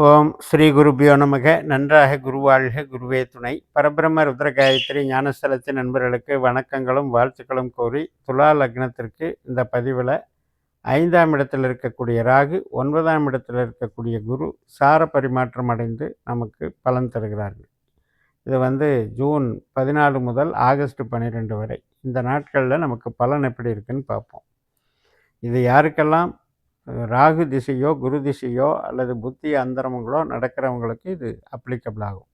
ஓம் ஸ்ரீ குருபியோ நமக. நன்றாக குருவாழ்க. குருவே துணை. பரபிரம்ம ருத்ரகாயத்ரி ஞானஸ்தலத்தின் நண்பர்களுக்கு வணக்கங்களும் வாழ்த்துக்களும் கோரி துலா லக்னத்திற்கு இந்த பதிவில் ஐந்தாம் இடத்தில் இருக்கக்கூடிய ராகு ஒன்பதாம் இடத்தில் இருக்கக்கூடிய குரு சார பரிமாற்றம் அடைந்து நமக்கு பலன் தருகிறார்கள். இது வந்து ஜூன் பதினாலு முதல் ஆகஸ்ட் பன்னிரெண்டு வரை. இந்த நாட்களில் நமக்கு பலன் எப்படி இருக்குன்னு பார்ப்போம். இது யாருக்கெல்லாம் ராகு திசையோ குரு திசையோ அல்லது புத்தி அந்தரமங்களோ நடக்கிறவங்களுக்கு இது அப்ளிகபிள் ஆகும்.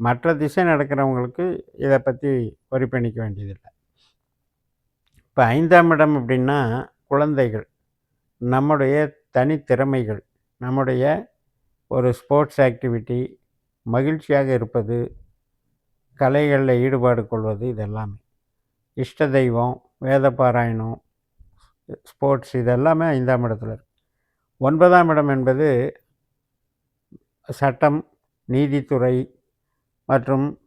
மற்ற திசை நடக்கிறவங்களுக்கு இதை பற்றி வரி பண்ணிக்க வேண்டியதில்லை. இப்போ ஐந்தாம் இடம் அப்படின்னா குழந்தைகள். நம்முடைய தனித்திறமைகள் நம்முடைய ஒரு ஸ்போர்ட்ஸ் ஆக்டிவிட்டி மகிழ்ச்சியாக இருப்பது கலைகளில் ஈடுபாடு கொள்வது இதெல்லாமே. இஷ்ட தெய்வம் வேத பாராயணம் ஸ்போர்ட்ஸ் இது எல்லாமே ஐந்தாம் இடத்துல இருக்குது ஒன்பதாம் இடம் என்பது சட்டம் நீதித்துறை மற்றும்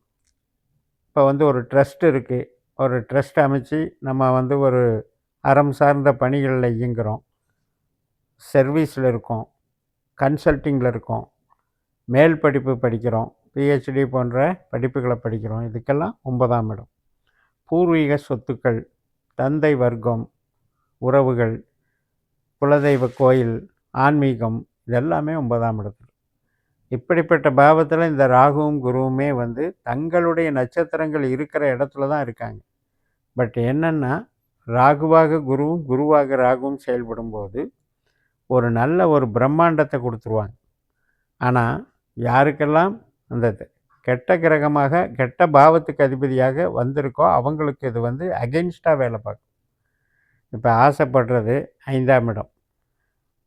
இப்போ வந்து ஒரு ட்ரஸ்ட் இருக்குது ஒரு ட்ரஸ்ட் அமைச்சு நம்ம வந்து ஒரு அறம் சார்ந்த பணிகளில் இயங்குகிறோம் சர்வீஸில் இருக்கோம். கன்சல்ட்டிங்கில் இருக்கோம். மேல் படிப்பு படிக்கிறோம். பிஹெச்டி போன்ற படிப்புகளை படிக்கிறோம். இதுக்கெல்லாம் ஒன்பதாம் இடம். பூர்வீக சொத்துக்கள் தந்தை வர்க்கம் உறவுகள் குலதெய்வ கோயில் ஆன்மீகம் இதெல்லாமே ஒன்பதாம் இடத்துல. இப்படிப்பட்ட பாவத்தில் இந்த ராகுவும் குருவுமே வந்து தங்களுடைய நட்சத்திரங்கள் இருக்கிற இடத்துல தான் இருக்காங்க. பட் என்னென்னா ராகுவாக குருவும் குருவாக ராகுவும் செயல்படும் போது ஒரு நல்ல ஒரு பிரம்மாண்டத்தை கொடுத்துருவாங்க. ஆனால் யாருக்கெல்லாம் அந்த கெட்ட கிரகமாக கெட்ட பாவத்துக்கு அதிபதியாக வந்திருக்கோ அவங்களுக்கு இது வந்து அகெயின்ஸ்டாக வேலை பார்க்கும். இப்போ ஆசைப்படுறது ஐந்தாம் இடம்.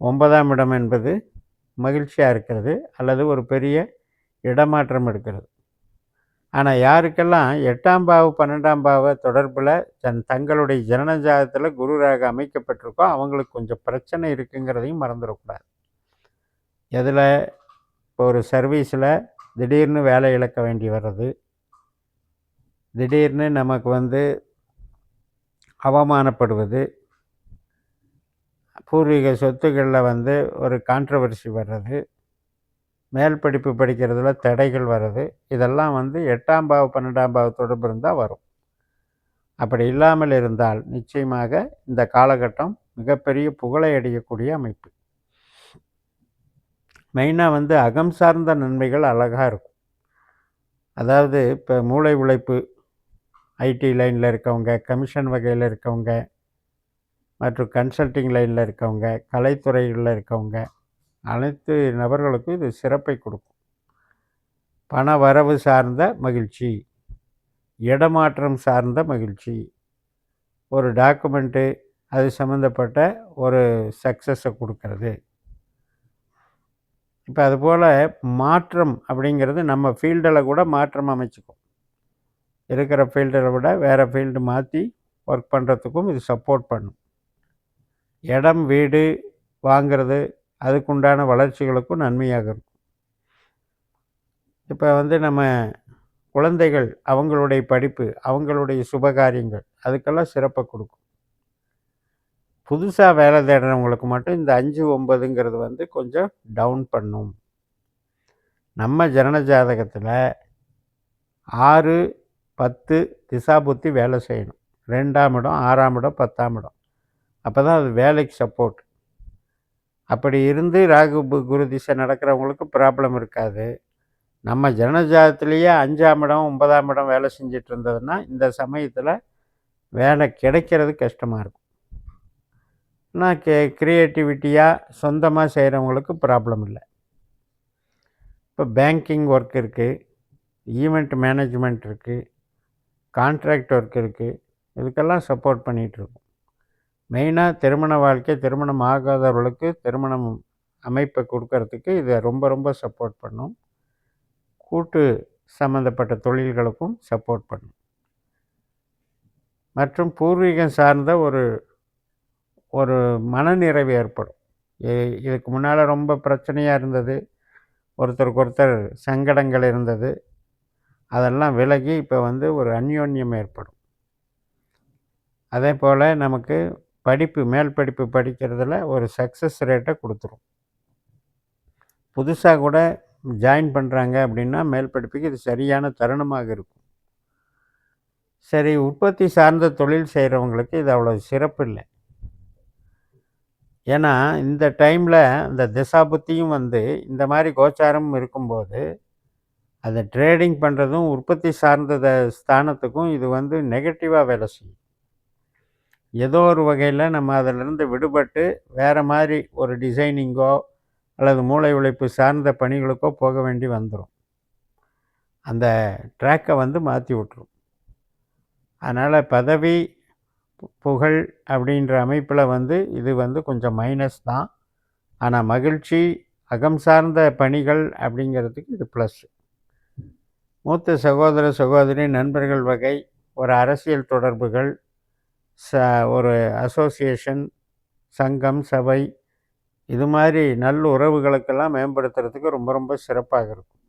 ஒன்பதாம் இடம் என்பது மகிழ்ச்சியாக இருக்கிறது அல்லது ஒரு பெரிய இடமாற்றம் எடுக்கிறது. ஆனால் யாருக்கெல்லாம் எட்டாம் பாவு பன்னெண்டாம் பாவ தொடர்பில் தன் தங்களுடைய ஜனனஜாதத்தில் குருராக அமைக்கப்பட்டிருக்கோ அவங்களுக்கு கொஞ்சம் பிரச்சனை இருக்குங்கிறதையும் மறந்துடக்கூடாது. எதில் இப்போ ஒரு சர்வீஸில் திடீர்னு வேலை இழக்க வேண்டி வர்றது திடீர்னு நமக்கு வந்து அவமானப்படுவது. பூர்வீக சொத்துக்களில் வந்து ஒரு கான்ட்ரவர்சி வர்றது. மேல் படிப்பு படிக்கிறதுல தடைகள் வர்றது. இதெல்லாம் வந்து எட்டாம் பாவ பன்னெண்டாம் பாவ தொடர்பு இருந்தால் வரும். அப்படி இல்லாமல் இருந்தால் நிச்சயமாக இந்த காலகட்டம் மிகப்பெரிய புகழை அடையக்கூடிய அமைப்பு. மெயினாக வந்து அகம் சார்ந்த நன்மைகள் அழகாக இருக்கும். அதாவது இப்போ மூளை உழைப்பு ஐடி லைனில் இருக்கவங்க கமிஷன் வகையில் இருக்கவங்க மற்றும் கன்சல்டிங் லைனில் இருக்கவங்க கலைத்துறைகளில் இருக்கவங்க அனைத்து நபர்களுக்கும் இது சிறப்பை கொடுக்கும். பண வரவு சார்ந்த மகிழ்ச்சி இடமாற்றம் சார்ந்த மகிழ்ச்சி ஒரு டாக்குமெண்ட்டு அது சம்மந்தப்பட்ட ஒரு சக்ஸஸை கொடுக்கறது. இப்போ அதுபோல் மாற்றம் அப்படிங்கிறது நம்ம ஃபீல்டில் கூட மாற்றம் அமைச்சுக்கும். இருக்கிற ஃபீல்டரை விட வேறு ஃபீல்டு மாற்றி ஒர்க் பண்ணுறதுக்கும் இது சப்போர்ட் பண்ணும். இடம் வீடு வாங்கிறது அதுக்குண்டான வளர்ச்சிகளுக்கும் நன்மையாக இருக்கும். இப்போ வந்து நம்ம குழந்தைகள் அவங்களுடைய படிப்பு அவங்களுடைய சுபகாரியங்கள் அதுக்கெல்லாம் சிறப்பை கொடுக்கும். புதுசாக வேலை தேடுறவங்களுக்கு மட்டும் இந்த அஞ்சு ஒம்பதுங்கிறது வந்து கொஞ்சம் டவுன் பண்ணும். நம்ம ஜனன ஜாதகத்தில் ஆறு பத்து திசாபுத்தி வேலை செய்யணும். ரெண்டாம் இடம் ஆறாம் இடம் பத்தாம் இடம். அப்போ தான் அது வேலைக்கு சப்போர்ட் அப்படி இருந்து ராகு குரு திசை நடக்கிறவங்களுக்கு ப்ராப்ளம் இருக்காது. நம்ம ஜனஜாதத்துலேயே அஞ்சாம் இடம் ஒன்பதாம் இடம் வேலை செஞ்சிட்டு இருந்ததுன்னா இந்த சமயத்தில் வேலை கிடைக்கிறது கஷ்டமாக இருக்கும். ஆனால் கே க்ரியேட்டிவிட்டியாக சொந்தமாக செய்கிறவங்களுக்கு ப்ராப்ளம் இல்லை. இப்போ பேங்கிங் ஒர்க் இருக்குது ஈவெண்ட் மேனேஜ்மெண்ட் இருக்குது கான்ட்ராக்ட் ஒர்க் இருக்குது இதுக்கெல்லாம் சப்போர்ட் பண்ணிகிட்ருக்கோம் மெயினாக திருமண வாழ்க்கை திருமணம் ஆகாதவர்களுக்கு திருமணம் அமைப்பை கொடுக்கறதுக்கு இதை ரொம்ப ரொம்ப சப்போர்ட் பண்ணும். கூட்டு சம்மந்தப்பட்ட தொழில்களுக்கும் சப்போர்ட் பண்ணும். மற்றும் பூர்வீகம் சார்ந்த ஒரு ஒரு மனநிறைவு ஏற்படும். இதுக்கு முன்னால் ரொம்ப பிரச்சனையாக இருந்தது. ஒருத்தருக்கு ஒருத்தர் சங்கடங்கள் இருந்தது. அதெல்லாம் விலகி இப்போ வந்து ஒரு அந்யோன்யம் ஏற்படும். அதே போல் நமக்கு படிப்பு மேல் படிப்பு படிக்கிறதுல ஒரு சக்ஸஸ் ரேட்டை கொடுத்துரும். புதுசாக கூட ஜாயின் பண்ணுறாங்க அப்படின்னா மேல் படிப்புக்கு இது சரியான தருணமாக இருக்கும். சரி உற்பத்தி சார்ந்த தொழில் செய்கிறவங்களுக்கு இது அவ்வளோ சிறப்பு இல்லை. ஏன்னா இந்த டைமில் இந்த திசாபுத்தியும் வந்து இந்த மாதிரி கோச்சாரம் இருக்கும்போது அதை ட்ரேடிங் பண்ணுறதும் உற்பத்தி சார்ந்த ஸ்தானத்துக்கும் இது வந்து நெகட்டிவாக வேலை செய்யும். ஏதோ ஒரு வகையில் நம்ம அதிலிருந்து விடுபட்டு வேறு மாதிரி ஒரு டிசைனிங்கோ அல்லது மூளை உழைப்பு சார்ந்த பணிகளுக்கோ போக வேண்டி வந்துடும் அந்த ட்ராக்கை வந்து மாற்றி விட்ரும் அதனால் பதவி புகழ் அப்படின்ற அமைப்பில் வந்து இது வந்து கொஞ்சம் மைனஸ் தான். ஆனால் மகிழ்ச்சி அகம் சார்ந்த பணிகள் அப்படிங்கிறதுக்கு இது ப்ளஸ்ஸு மூத்த சகோதர சகோதரி நண்பர்கள் வகை ஒரு அரசியல் தொடர்புகள் ச ஒரு அசோசியேஷன் சங்கம் சபை இது மாதிரி நல்ல உறவுகளுக்கெல்லாம் மேம்படுத்துறதுக்கு ரொம்ப ரொம்ப சிறப்பாக இருக்கும்.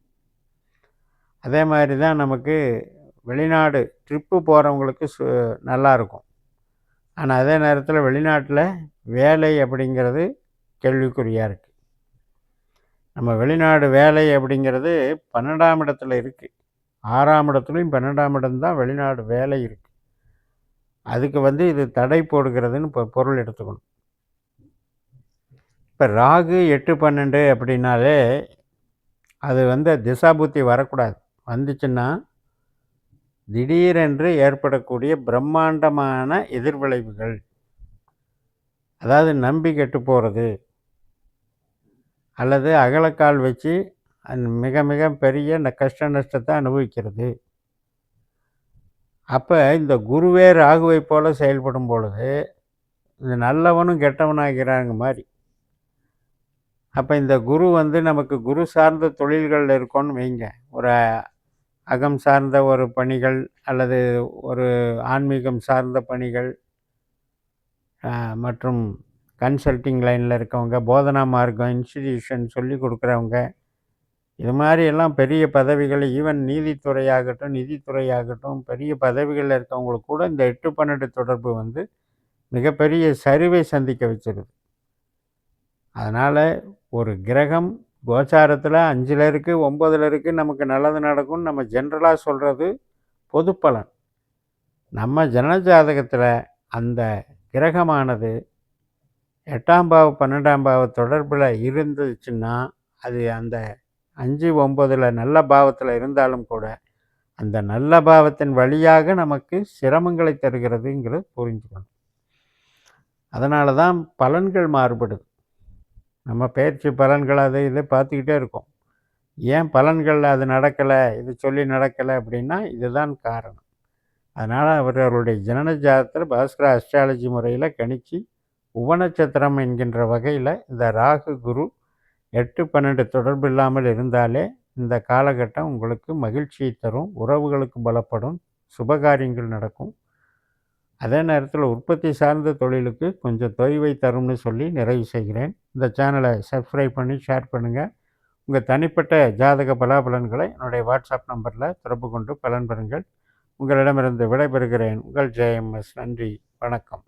அதே மாதிரி தான் நமக்கு வெளிநாடு ட்ரிப்பு போகிறவங்களுக்கு சு நல்லாயிருக்கும் ஆனால் அதே நேரத்தில் வெளிநாட்டில் வேலை அப்படிங்கிறது கேள்விக்குறியாக இருக்குது நம்ம வெளிநாடு வேலை அப்படிங்கிறது பன்னெண்டாம் இடத்துல இருக்குது ஆறாம் இடத்துலையும் பன்னெண்டாம் இடம் தான் வெளிநாடு வேலை இருக்குது அதுக்கு வந்து இது தடை போடுகிறதுன்னு இப்போ பொருள் எடுத்துக்கணும். இப்போ ராகு எட்டு பன்னெண்டு அப்படின்னாலே அது வந்து திசாபுத்தி வரக்கூடாது. வந்துச்சுன்னா திடீரென்று ஏற்படக்கூடிய பிரம்மாண்டமான எதிர்விளைவுகள் அதாவது நம்பி கெட்டு போகிறது அல்லது அகலக்கால் வச்சு மிக மிக பெரிய கஷ்ட நஷ்டத்தை அனுபவிக்கிறது. அப்போ இந்த குருவே ராகுவை போல் செயல்படும் பொழுது இந்த நல்லவனும் கெட்டவனாகிறாங்க மாதிரி அப்போ இந்த குரு வந்து நமக்கு குரு சார்ந்த தொழில்கள் இருக்கோன்னு வைங்க. ஒரு அகம் சார்ந்த ஒரு பணிகள் அல்லது ஒரு ஆன்மீகம் சார்ந்த பணிகள் மற்றும் கன்சல்டிங் லைனில் இருக்கவங்க போதனா மார்க்கம் இன்ஸ்டிடியூஷன் சொல்லி கொடுக்குறவங்க இது மாதிரி எல்லாம் பெரிய பதவிகள் ஈவன் நீதித்துறையாகட்டும் நிதித்துறையாகட்டும் பெரிய பதவிகளில் இருக்கவங்களுக்கு கூட இந்த எட்டு பன்னெண்டு தொடர்பு வந்து மிகப்பெரிய சரிவை சந்திக்க வச்சிருது. அதனால் ஒரு கிரகம் கோச்சாரத்தில் அஞ்சில் இருக்குது ஒம்பதில் இருக்குது நமக்கு நல்லது நடக்கும்னு நம்ம ஜென்ரலாக சொல்கிறது பொது பலன் நம்ம ஜனஜாதகத்தில் அந்த கிரகமானது எட்டாம் பாவ பன்னெண்டாம் பாவ தொடர்பில் இருந்துச்சுன்னா அது அந்த அஞ்சு ஒம்பதில் நல்ல பாவத்தில் இருந்தாலும் கூட அந்த நல்ல பாவத்தின் வழியாக நமக்கு சிரமங்களை தருகிறதுங்கிறது புரிஞ்சுக்கணும். அதனால தான் பலன்கள் மாறுபடுது. நம்ம பயிற்சி பலன்கள் அதை இதை பார்த்துக்கிட்டே இருக்கோம். ஏன் பலன்கள் அது நடக்கலை இது சொல்லி நடக்கலை அப்படின்னா இதுதான் காரணம். அதனால் அவர் அவருடைய ஜனன ஜாதத்தில் பாஸ்கர அஸ்ட்ராலஜி முறையில் கணிச்சு உபநட்சத்திரம் என்கின்ற வகையில் இந்த ராகு குரு எட்டு பன்னெண்டு தொடர்பு இல்லாமல் இருந்தாலே இந்த காலகட்டம் உங்களுக்கு மகிழ்ச்சியை தரும் உறவுகளுக்கு பலப்படும் சுபகாரியங்கள் நடக்கும். அதே நேரத்தில் உற்பத்தி சார்ந்த தொழிலுக்கு கொஞ்சம் தொய்வை தரும்னு சொல்லி நிறைவு செய்கிறேன். இந்த சேனலை சப்ஸ்கிரைப் பண்ணி ஷேர் பண்ணுங்கள் உங்கள் தனிப்பட்ட ஜாதக பலாபலன்களை என்னுடைய வாட்ஸ்அப் நம்பரில் தொடர்பு கொண்டு பலன் பெறுங்கள். உங்களிடமிருந்து விடைபெறுகிறேன். உங்கள் ஜெயம்எஸ் நன்றி. வணக்கம்.